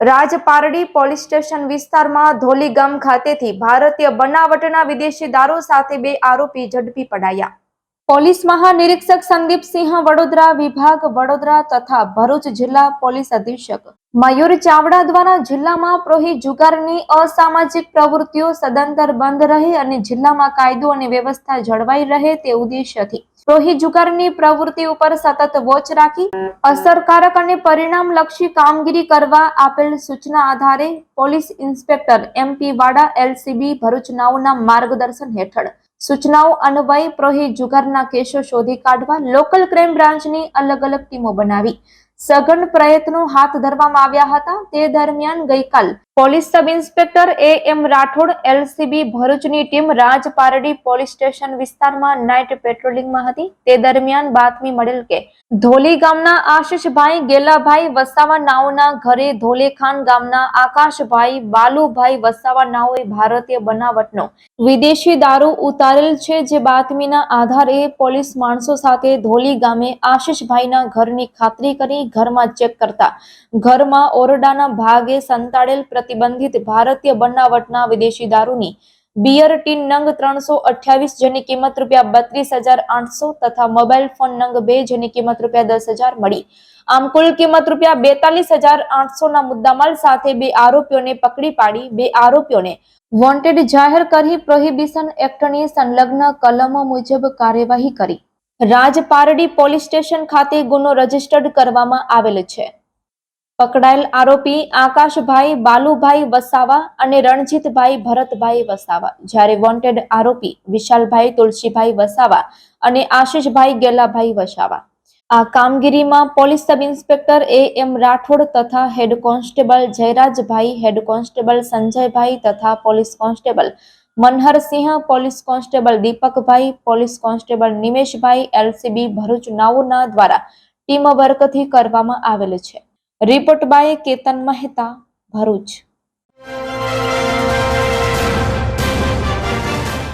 Rajpardi police station વિસ્તારમાં ધોલી ગામ ખાતેથી ભારતીય બનાવટના વિદેશી દારૂ સાથે બે આરોપી ઝડપી પડાયા. પોલીસ મહાનિરીક્ષક સંદીપસિંહ વડોદરા વિભાગ વડોદરા તથા ભરૂચ જિલ્લા પોલીસ અધિક્ષક મયુર ચાવડા દ્વારા જિલ્લામાં પ્રોહી જુગારની અસામાજિક પ્રવૃત્તિઓ સદંતર બંધ રહે અને જિલ્લામાં કાયદો અને વ્યવસ્થા જળવાઈ રહે તે ઉદ્દેશ્યથી પ્રોહી જુગારની પ્રવૃત્તિ ઉપર સતત વોચ રાખી, અસરકારક અને પરિણામલક્ષી કામગીરી કરવા આપેલ સૂચના આધારે police inspector MP Vada LCB Bharuch નાઉના માર્ગદર્શન હેઠળ સૂચનાઓ અન્વયે પ્રોહી જુગારના કેસો શોધી કાઢવા લોકલ ક્રાઇમ બ્રાન્ચની અલગ અલગ ટીમો બનાવી. સઘન પ્રયત્નો હાથ ધરવામાં આવ્યા હતા. તે દરમિયાન ગઈકાલ police sub inspector A M Rathod LCB ભરૂચની ટીમ રાજપારડી પોલીસ સ્ટેશન વિસ્તારમાં નાઇટ પેટ્રોલિંગમાં હતી. તે દરમિયાન બાતમી મળેલ કે ધોલી ગામના આશિષભાઈ ગેલાભાઈ વસાવા નાઓના ઘરે ધોલેખાન ગામના આકાશભાઈ બાલુભાઈ વસાવા નાઓએ ભારતીય બનાવટનો વિદેશી દારૂ ઉતારેલ છે જે બાતમીના આધારે પોલીસ માણસો સાથે ધોલી ગામે આશિષભાઈના ઘરની ખાતરી કરી ઘરમાં ચેક કરતા. ઘરમાં ઓરડાના ભાગે સંતાડેલ પ્રતિબંધિત ભારતીય બનાવટના વિદેશી દારૂની. બિયર ટીન નંગ ત્રણસો અઠ્યાવીસ જેની કિંમત રૂપિયા બત્રીસ હજાર આઠસો તથા મોબાઈલ ફોન નંગ બે જેની કિંમત રૂપિયા દસ હજાર મળી. આમ કુલ કિંમત રૂપિયા બેતાલીસ હજાર આઠસો ના મુદ્દામાલ સાથે બે આરોપીઓને પકડી પાડી. બે આરોપીઓને વોન્ટેડ જાહેર કરી પ્રોહિબિશન એક્ટની સંલગ્ન કલમો મુજબ કાર્યવાહી કરી. રાજપારડી પોલીસ સ્ટેશન ખાતે ગુનો રજીસ્ટર્ડ કરવામાં આવેલ છે. પકડાયેલ આરોપી આકાશભાઈ, બાલુભાઈ વસાવા અને રણજીતભાઈ ભરતભાઈ વસાવા. જ્યારે વોન્ટેડ આરોપી વિશાલભાઈ તુલસીભાઈ વસાવા અને આશિષભાઈ ગેલાભાઈ વસાવા. આ કામગીરીમાં police sub inspector A M Rathod તથા head constable Jayrajbhai, head constable Sanjaybhai તથા police constable Manharsinh police constable Deepakbhai, police constable Nimeshbhai, LCB Bharuch નાઓના દ્વારા ટીમ વર્કથી કરવામાં આવેલ છે. Report by Ketan Mehta, Bharuch.